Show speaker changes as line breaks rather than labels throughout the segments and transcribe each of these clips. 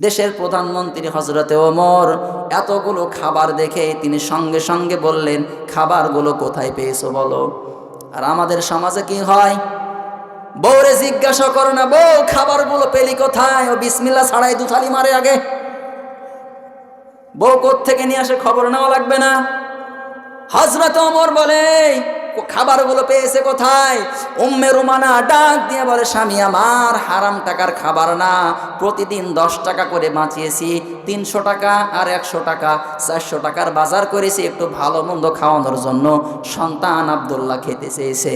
দেশের প্রধানমন্ত্রী হজরতে ওমর এতগুলো খাবার দেখে তিনি সঙ্গে সঙ্গে বললেন, খাবারগুলো কোথায় পেয়েছ বলো? আর আমাদের সমাজে কি হয়? বউরে জিজ্ঞাসা করো না, বউ, খাবারগুলো পেলি কোথায়? ও বিসমিল্লা ছাড়াই দুথালি মারে আগে। বউ থেকে নিয়ে আসে খবর নেওয়া লাগবে না। হজরত ওমর বলে "ও খাবারগুলো পেয়েছে কোথায়? উম্মে রুমানা ডাক দিয়ে বলে, স্বামী, আমার হারাম টাকার খাবার না। প্রতিদিন দশ টাকা করে বাঁচিয়েছি। তিনশো টাকা আর একশো টাকা, চারশো টাকার বাজার করেছি, একটু ভালো মন্দ খাওয়ানোর জন্য সন্তান আবদুল্লাহ খেতে চেয়েছে।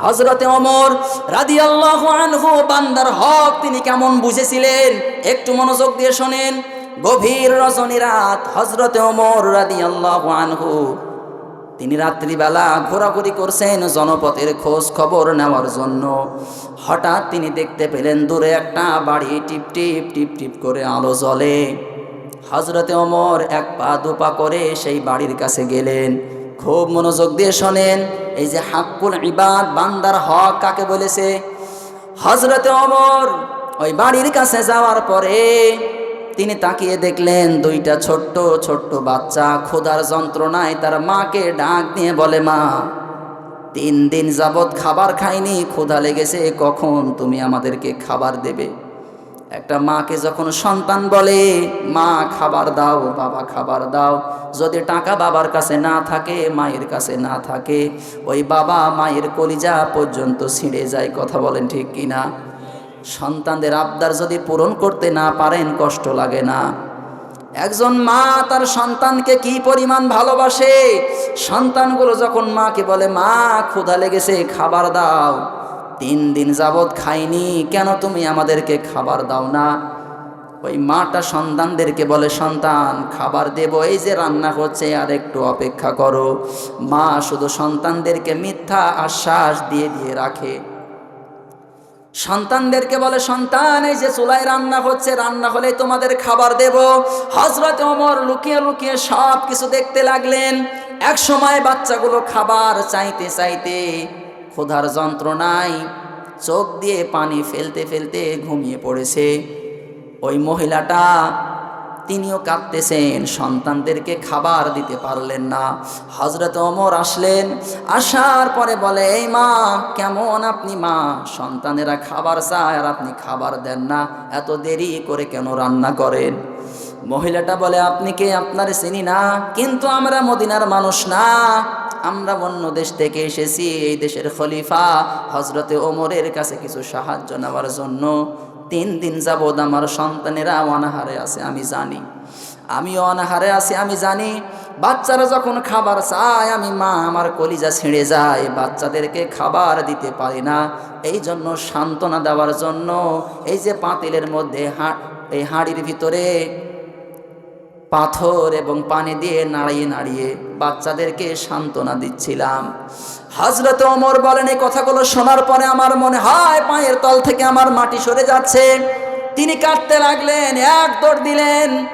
হজরতে অমর রাদি আল্লাহ আনহু, বান্দার হক তিনি কেমন বুঝেছিলেন? একটু মনোযোগ দিয়ে শোনেন। গভীর রজনী রাত হজরতে অমর রাদি আল্লাহ আনহু তিনি রাত্রিবেলা ঘোরাঘুরি করছেন জনপথের খোঁজ খবর নেওয়ার জন্য। হঠাৎ তিনি দেখতে পেলেন দূরে একটা বাড়ি টিপ টিপ টিপ টিপ করে আলো জ্বলে। হজরতে অমর এক পা দুপা করে সেই বাড়ির কাছে গেলেন। খুব মনোযোগ দিয়ে শোনেন, এই যে হাক্কুল ইবাদ, বান্দার হক কাকে বলেছে? হজরতে অমর ওই বাড়ির কাছে যাওয়ার পরে তিনি তাকিয়ে দেখলেন দুইটা ছোট্ট ছোট্ট বাচ্চা ক্ষুধার যন্ত্রণায় তার মাকে ডাক দিয়ে বলে, মা, তিন দিন যাবৎ খাবার খাইনি, ক্ষুধা লেগেছে, কখন তুমি আমাদেরকে খাবার দেবে? একটা মাকে যখন সন্তান বলে, মা, খাবার দাও, বাবা, খাবার দাও, যদি টাকা বাবার কাছে না থাকে, মায়ের কাছে না থাকে, ওই বাবা মায়ের কলিজা পর্যন্ত ছিঁড়ে যায়। কথা বলেন ঠিক কিনা? সন্তানদের আবদার যদি পূরণ করতে না পারেন, কষ্ট লাগে না। একজন মা তার সন্তানকে কি পরিমাণ ভালোবাসে? সন্তানগুলো যখন মাকে বলে, মা, ক্ষুধা লেগেছে, খাবার দাও। তিন দিন যাবৎ খাইনি, কেন তুমি আমাদেরকে খাবার দাও না? ওই মাটা সন্তানদেরকে বলে, সন্তান, খাবার দেব, এই যে রান্না হচ্ছে, আর একটু অপেক্ষা করো। মা শুধু সন্তানদেরকে মিথ্যা আশ্বাস দিয়ে দিয়ে রাখে। সন্তানদেরকে বলে, সন্তান, এই যে চুলায় রান্না হচ্ছে, রান্না হলেই তোমাদের খাবার দেব। হজরত ওমর লুকিয়ে লুকিয়ে সব কিছু দেখতে লাগলেন। এক সময় বাচ্চাগুলো খাবার চাইতে চাইতে ক্ষুধার যন্ত্রণায় চোখ দিয়ে পানি ফেলতে ফেলতে ঘুমিয়ে পড়েছে। ওই মহিলাটা তিনিও কাঁদতেছেন, সন্তানদেরকে খাবার দিতে পারলেন না। হজরত অমর আসলেন, আসার পরে বলে, এই মা, কেমন আপনি মা? সন্তানেরা খাবার চায় আর আপনি খাবার দেন না। এত দেরি করে কেন রান্না করেন? মহিলাটা বলে, আপনি কে? আপনার চিনি না। কিন্তু আমরা মদিনার মানুষ না। আমরা অন্য দেশ থেকে এসেছি, এই দেশের খলিফা হজরতে ওমরের কাছে কিছু সাহায্য নেওয়ার জন্য। তিন দিন যাবৎ আমার সন্তানেরা অনাহারে আছে, আমি জানি। আমি অনাহারে আছি, আমি জানি। বাচ্চারা যখন খাবার চায়, আমি মা আমার কলিজা ছিঁড়ে যায়। বাচ্চাদেরকে খাবার দিতে পারি না। এই জন্য সান্ত্বনা দেওয়ার জন্য এই যে পাতিলের মধ্যে হা, এই হাঁড়ির ভিতরে পাথর এবং পানি দিয়ে নাড়িয়ে নাড়িয়ে বাচ্চাদেরকে সান্ত্বনা দিচ্ছিলাম। হজরত ওমর বলেন, এই কথাগুলো শোনার পরে আমার মনে হয় পায়ের তল থেকে আমার মাটি সরে যাচ্ছে। তিনি কাটতে লাগলেন, এক দৌড় দিলেন।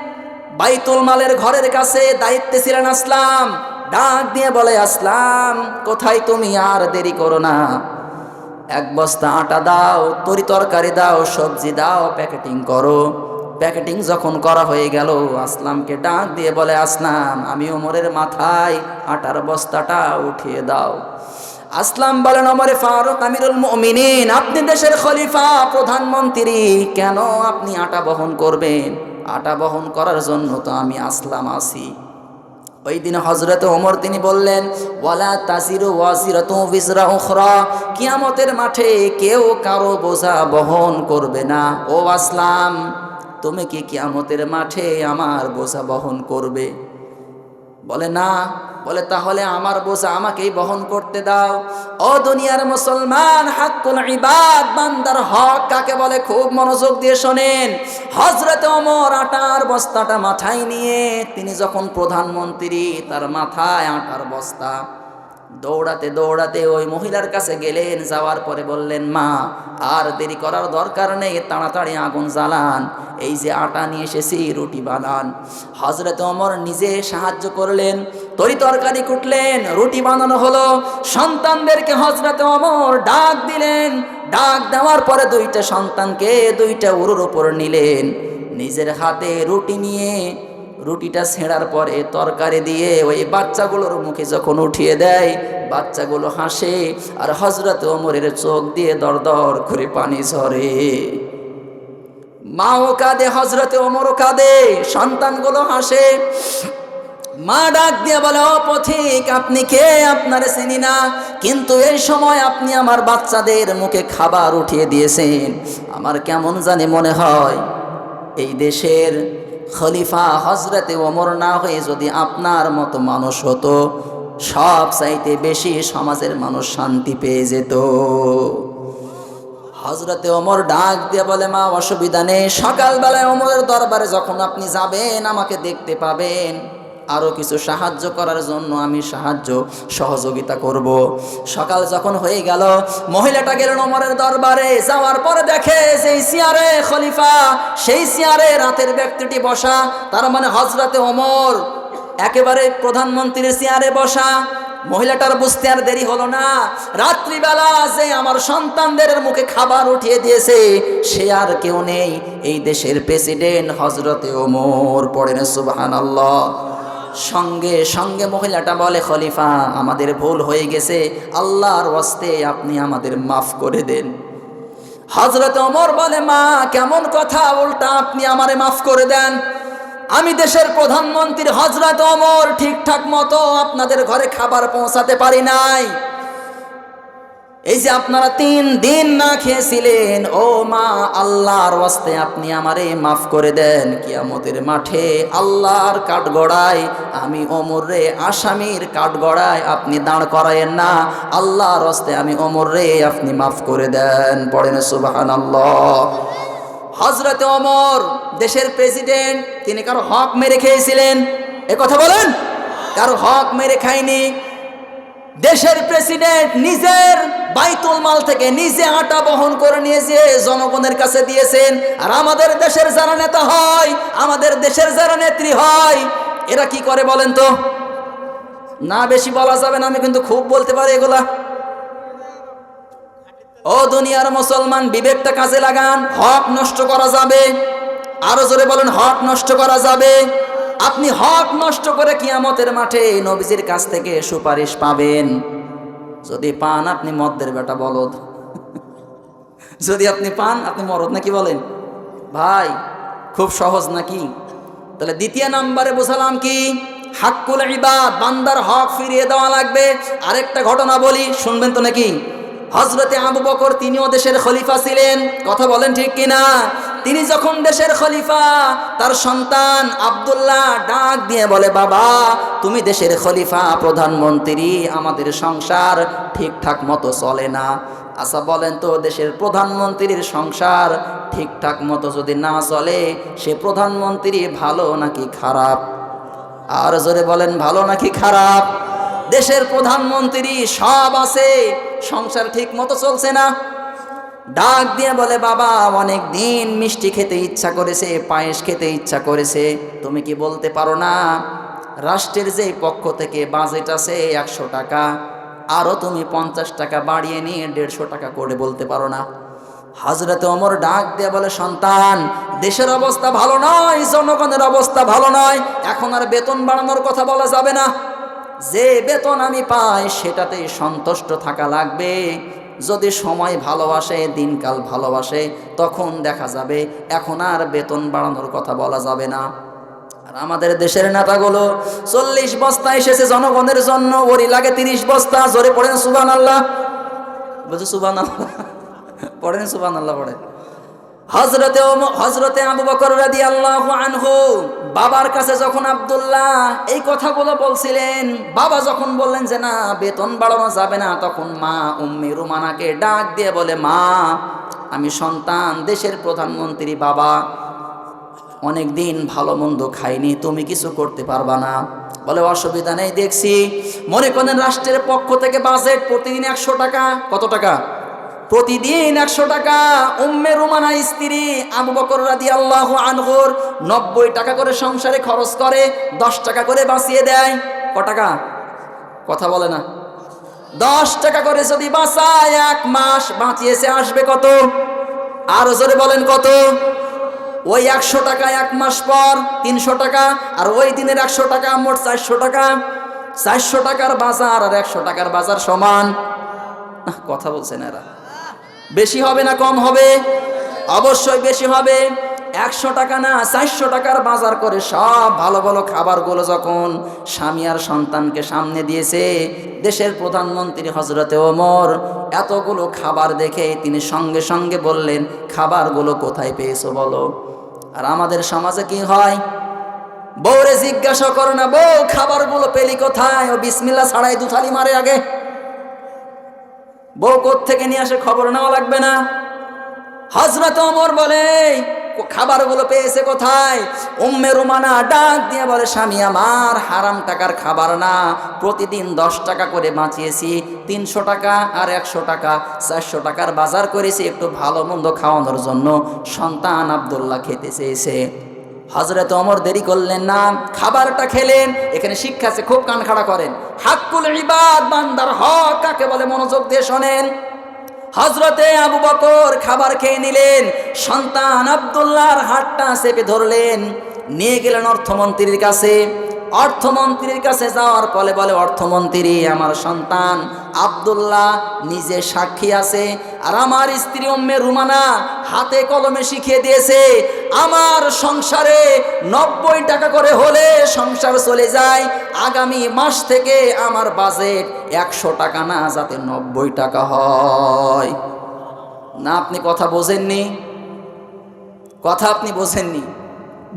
বাইতুল মালের ঘরের কাছে দায়িত্বে ছিলেন আসলাম। ডাক দিয়ে বলে, আসলাম, কোথায় তুমি? আর দেরি করো না। এক বস্তা আটা দাও, তরি তরকারি দাও, সবজি দাও, প্যাকেটিং করো। প্যাকেটিং যখন করা হয়ে গেল, আসলামকে ডাক দিয়ে বলে, আসলাম, আমি ওমরের মাথায় আটার বস্তাটা উঠিয়ে দাও। আসলাম বলেন, ওমরে ফারুক আমিরুল মুমিনিন, আপনি দেশের খলিফা, প্রধানমন্ত্রী, কেন আপনি আটা বহন করবেন? আটা বহন করার জন্য তো আমি আসলাম, আসি। ওই দিন হজরত ওমর তিনি বললেন, ওয়ালা তাসিরু ওয়াসিরাতু বিজরা উখরা, কিয়ামতের মাঠে কেউ কারও বোঝা বহন করবে না। ও আসলাম তুমি কি কিয়ামতের মাঠে আমার বোঝা বহন করবে? বলে, না। বলে, তাহলে আমার বোঝা আমাকেই বহন করতে দাও। ও দুনিয়ার মুসলমান, হাক্কুল ইবাদ, বান্দার হক কাকে বলে খুব মনোযোগ দিয়ে শোনেন। হজরত ওমর আটার বস্তাটা মাথায় নিয়ে তিনি যখন প্রধানমন্ত্রী, তার মাথায় আটার বস্তা দৌড়াতে দৌড়াতে ওই মহিলার কাছে গেলেন, যাওয়ার পরে বললেন, মা, আর দেরি করার দরকার নেই, তাড়াতাড়ি আগুন জ্বালান। এই যে আটা নিয়ে এসেছি, রুটি বানান। হজরত অমর নিজে সাহায্য করলেন, তরি তরকারি কুটলেন, রুটি বানানো হলো। সন্তানদেরকে হজরত অমর ডাক দিলেন। ডাক দেওয়ার পরে দুইটা সন্তানকে দুইটা উরুর উপর নিলেন। নিজের হাতে রুটি নিয়ে রুটিটা ছেঁড়ার পরে তরকারি দিয়ে ওই বাচ্চাগুলোর মুখে যখন উঠিয়ে দেয়, বাচ্চাগুলো হাসে আর হজরত ওমরের চোখ দিয়ে দর দর করে পানি ঝরে। মাও কাঁদে হজরতে ওমরও কাঁদে, সন্তানগুলো হাসে। মা ডাক দিয়ে বলে, ও পথিক, আপনি কে? আপনার চিনি না। কিন্তু এই সময় আপনি আমার বাচ্চাদের মুখে খাবার উঠিয়ে দিয়েছেন। আমার কেমন জানি মনে হয় এই দেশের খলিফা হজরতে ওমর না হয়ে যদি আপনার মতো মানুষ হতো, সব চাইতে বেশি সমাজের মানুষ শান্তি পেয়ে যেত। হজরতে ওমর ডাক দিয়ে বলে, মা, অসুবিধা নেই। সকালবেলায় ওমরের দরবারে যখন আপনি যাবেন, আমাকে দেখতে পাবেন। আরও কিছু সাহায্য করার জন্য আমি সাহায্য সহযোগিতা করব। সকাল যখন হয়ে গেল, মহিলাটা গেলেন ওমরের দরবারে। যাওয়ার পরে দেখে সেই সিয়ারে খলিফা, সেই সিয়ারে রাতের ব্যক্তিটি বসা। তার মানে হজরতে ওমর, একেবারে প্রধানমন্ত্রীর চেয়ারে বসা। মহিলাটার বুঝতে আর দেরি হলো না। রাত্রিবেলা যে আমার সন্তানদের মুখে খাবার উঠিয়ে দিয়েছে, সে আর কেউ নেই। এই দেশের প্রেসিডেন্ট হজরতে ওমর পড়েন সুবাহান সঙ্গে সঙ্গে মহিলাটা বলে, খলিফা, আমাদের ভুল হয়ে গেছে। আল্লাহর ওয়াস্তে আপনি আমাদের মাফ করে দেন। হজরত অমর বলে, মা, কেমন কথা, উল্টা আপনি আমারে মাফ করে দেন। আমি দেশের প্রধানমন্ত্রী হজরত অমর ঠিকঠাক মতো আপনাদের ঘরে খাবার পৌঁছাতে পারি নাই। এই যে আপনারা তিন দিন না খেয়েছিলেন, ও মা, আল্লাহর ওয়াস্তে আপনি আমারে মাফ করে দেন। কিয়ামতের মাঠে আল্লাহর কাঠগড়ায়, আমি ওমর রে আসামির কাঠগড়ায় আপনি দাঁড় করায়েন না। আল্লাহর ওয়াস্তে আমি ওমর রে আপনি মাফ করে দেন। পড়েন সুবাহান আল্লাহ হজরত ওমর, দেশের প্রেসিডেন্ট, তিনি কারও হক মেরে খেয়েছিলেন। এ কথা বলেন? কারও হক মেরে খায়নি। দেশের প্রেসিডেন্ট নিজের বাইতুল মাল থেকে নিজে আটা বহন করে নিয়েছে জনগণের কাছে দিয়েছেন, আর আমাদের দেশের যারা নেতা হয়, আমাদের দেশের যারা নেত্রী হয়, এরা কি করে বলেন তো? না বেশি বলা যাবে না, আমি কিন্তু খুব বলতে পারি এগুলা। ও দুনিয়ার মুসলমান, বিবেকটা কাজে লাগান, হক নষ্ট করা যাবে। আরও জোরে বলেন, হক নষ্ট করা যাবে। আপনি হক নষ্ট করে কিয়ামতের মাঠে নবীজির কাছ থেকে সুপারিশ পাবেন। যদি পান আপনি মদ্দের বেটা বলদ। যদি আপনি পান, আপনি মরদ নাকি বলেন? ভাই, খুব সহজ নাকি? তাহলে দ্বিতীয় নাম্বারে বোঝালাম কি? হাক্কুল ইবাদ, বান্দার হক ফিরিয়ে দেওয়া লাগবে। আরেকটা ঘটনা বলি, শুনবেন তো নাকি? হজরতে আবু বকর তিনিও দেশের খলিফা ছিলেন। কথা বলেন ঠিক কিনা? তিনি যখন দেশের খলিফা, তার সন্তান আব্দুল্লাহ ডাক দিয়ে বলে, বাবা, তুমি দেশের খলিফা, প্রধানমন্ত্রী, আমাদের সংসার ঠিকঠাক মতো চলে না। আচ্ছা বলেন তো, দেশের প্রধানমন্ত্রীর সংসার ঠিকঠাক মতো যদি না চলে, সে প্রধানমন্ত্রী ভালো নাকি খারাপ? আর জোরে বলেন, ভালো নাকি খারাপ? দেশের প্রধানমন্ত্রী সব আছে, সংসার ঠিক মতো চলছে না। ডাক দিয়ে বলে, বাবা, অনেক দিন মিষ্টি খেতে ইচ্ছা করেছে, পায়েস খেতে ইচ্ছা করেছে, তুমি কি বলতে পারো না? রাষ্ট্রের যে পক্ষ থেকে বাজেট আছে একশো টাকা আরও তুমি পঞ্চাশ টাকা বাড়িয়ে নিয়ে দেড়শো টাকা করে বলতে পারো না। হাজরতে অমর ডাক দিয়ে বলে, সন্তান, দেশের অবস্থা ভালো নয়, জনগণের অবস্থা ভালো নয়, এখন আর বেতন বাড়ানোর কথা বলা যাবে না। যে বেতন আমি পাই সেটাতেই সন্তুষ্ট থাকা লাগবে। যদি সময় ভালোবাসে, দিনকাল ভালোবাসে, তখন দেখা যাবে এখন আর বেতন বাড়ানোর কথা বলা যাবে না। আর আমাদের দেশের নেতাগুলো চল্লিশ বস্তা এসেছে জনগণের জন্য, ওরই লাগে তিরিশ বস্তা, জোরে পড়েন সুবান আল্লাহ বলছে সুবান আল্লাহ পড়েন সুবান আল্লাহ পড়েন হজরতে হজরতে আবু বকর রাদি আল্লাহ আনহু বাবার কাছে যখন আব্দুল্লাহ এই কথাগুলো বলছিলেন, বাবা যখন বললেন যে, না, বেতন বাড়ানো যাবে না, তখন মা উম্মি রুমানাকে ডাক দিয়ে বলে, মা, আমি সন্তান, দেশের প্রধানমন্ত্রী, বাবা অনেক দিন ভালো মন্দ খাইনি, তুমি কিছু করতে পারবা না। বলে, অসুবিধা নেই, দেখছি। মনে করেন, রাষ্ট্রের পক্ষ থেকে বাজেট প্রতিদিন একশো টাকা, কত টাকা? প্রতিদিন একশো টাকা উম্মে রুমানা স্ত্রী আবু বকর রাদি আল্লাহ আনহুর নব্বই টাকা করে সংসারে খরচ করে, দশ টাকা করে বাঁচিয়ে দেয়। ক টাকা? কথা বলে না। দশ টাকা করে যদি বাঁচায়, এক মাস বাঁচিয়েছে আসবে কত? আরও জোরে বলেন কত? ওই একশো টাকা এক মাস পর তিনশো টাকা, আর ওই দিনের একশো টাকা মোট চারশো টাকা। চারশো টাকার বাজার আর একশো টাকার বাজার সমান। কথা বলছেন এরা। বেশি হবে না কম হবে? অবশ্যই বেশি হবে। একশো টাকা না, চারশো টাকার বাজার করে সব ভালো ভালো খাবারগুলো যখন স্বামী আর সন্তানকে সামনে দিয়েছে, দেশের প্রধানমন্ত্রী হজরতে ওমর এতগুলো খাবার দেখে তিনি সঙ্গে সঙ্গে বললেন, খাবারগুলো কোথায় পেয়েছ বলো? আর আমাদের সমাজে কি হয়? বউরে জিজ্ঞাসা করো না, বউ, খাবারগুলো পেলি কোথায়? ও বিসমিল্লা ছাড়াই দুথালি মারে আগে। বউ থেকে নিয়ে আসে খবর নেওয়া লাগবে না। হজরত ওমর বলে "ও- খাবারগুলো পেয়েছে কোথায়? উম্মে রুমানা ডাক দিয়ে বলে, স্বামী, আমার হারাম টাকার খাবার না। প্রতিদিন দশ টাকা করে বাঁচিয়েছি। তিনশো টাকা আর একশো টাকা। চারশো টাকার বাজার করেছি একটু ভালো মন্দ খাওয়ানোর জন্য। সন্তান আবদুল্লাহ খেতে চেয়েছে। হজরত অমর দেরি করলেন না, খাবারটা খেলেন, এখানে শিক্ষা সে খুব কান খাড়া করেন। হাক্কুল ইবাদ, বান্দার হক কাকে বলে মনোযোগ দিয়ে শোনেন। হজরতে আবু বকর খাবার খেয়ে নিলেন, সন্তান আবদুল্লাহর হাতটা চেপে ধরলেন, নিয়ে গেলেন অর্থমন্ত্রীর কাছে। অর্থমন্ত্রীর কাছে যাওয়ার ফলে বলে, অর্থমন্ত্রী, আমার সন্তান আবদুল্লাহ নিজে সাক্ষী আছে আর আমার স্ত্রী উম্মে রুমানা হাতে কলমে শিখিয়ে দিয়েছে, আমার সংসারে নব্বই টাকা করে হলে সংসার চলে যায়, আগামী মাস থেকে আমার বাজেট একশো টাকা না, যাতে নব্বই টাকা হয়। না, আপনি কথা বোঝেননি? কথা আপনি বোঝেননি?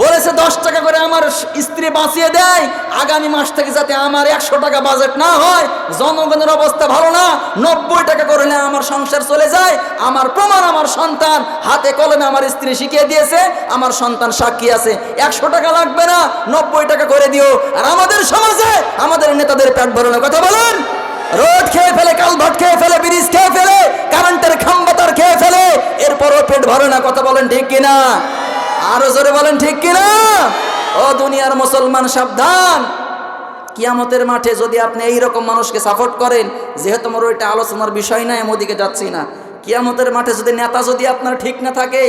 বলেছে, দশ টাকা করে আমার স্ত্রী বাঁচিয়ে দেয়। আগামী মাস থেকে যাতে আমার একশো টাকা বাজেট না হয়, জনগণের অবস্থা ভালো না, নব্বই টাকা করলে আমার সংসার চলে যায়। আমার প্রমাণ আমার সন্তান, হাতে কলমে আমার স্ত্রী শিখিয়ে দিয়েছে, আমার সন্তান সাক্ষী আছে। একশো টাকা লাগবে না, নব্বই টাকা করে দিও। আর আমাদের সমাজে, আমাদের নেতাদের পেট ভরানোর কথা বলেন। রোড খেয়ে ফেলে কালভাট খেয়ে ফেলে, ব্রিজ খেয়ে ফেলে, কারেন্টের খাম্বাতার খেয়ে ফেলে, এরপরও পেট ভরে না। কথা বলেন ঠিক কিনা? আরও জোরে বলেন, ঠিক কিনা? ও দুনিয়ার মুসলমান, সাবধান। কিয়ামতের মাঠে যদি আপনি এইরকম মানুষকে সাপোর্ট করেন, যেহেতু আমার ওইটা আলোচনার বিষয় নাই, আমি ওদিকে যাচ্ছি না। কিয়ামতের মাঠে যদি নেতা যদি আপনার ঠিক না থাকে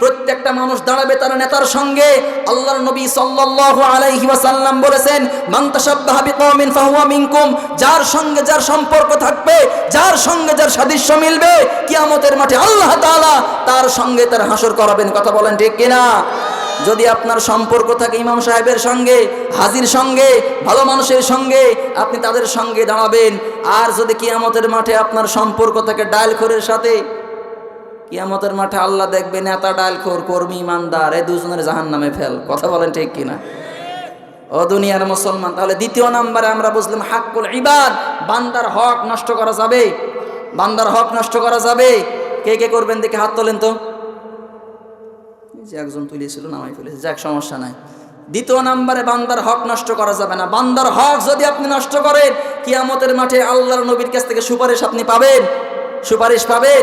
প্রত্যেকটা মানুষ দাঁড়াবে তার নেতার সঙ্গে। আল্লাহর নবী সাল্লাল্লাহু আলাইহি ওয়াসাল্লাম বলেছেন, মান তাশাব্বাহা বিকওমিন ফাহুয়া মিনকুম যার সঙ্গে যার সম্পর্ক থাকবে, যার সঙ্গে যার সাদৃশ্য মিলবে, কিয়ামতের মাঠে আল্লাহ তাআলা তার সঙ্গে তার হাসর করাবেন। কথা বলেন ঠিক কিনা? যদি আপনার সম্পর্ক থাকে ইমাম সাহেবের সঙ্গে, হাজির সঙ্গে, ভালো মানুষের সঙ্গে, আপনি তাদের সঙ্গে দাঁড়াবেন। আর যদি কিয়ামতের মাঠে আপনার সম্পর্ক থাকে ডায়াল খোরের সাথে, কিয়ামতের মাঠে আল্লাহ দেখবে নেতা ডায়াল খোর কর্মী, ইমানদার এই দুজনের জাহান নামে ফেল। কথা বলেন ঠিক কিনা? ও দুনিয়ার মুসলমান, তাহলে দ্বিতীয় নাম্বারে আমরা বুঝলাম হাক্কুল ইবাদ, বান্দার হক নষ্ট করা যাবে। বান্দার হক নষ্ট করা যাবে। কে কে করবেন? দেখে হাত তোলেন তো। যে একজন তুলেছিল, নামাই ফেলেছে। যাক, সমস্যা নাই। দ্বিতীয় নাম্বারে বান্দার হক নষ্ট করা যাবে না। বান্দার হক যদি আপনি নষ্ট করেন, কিয়ামতের মাঠে আল্লাহর নবীর কাছ থেকে সুপারিশ আপনি পাবেন। সুপারিশ পাবেন।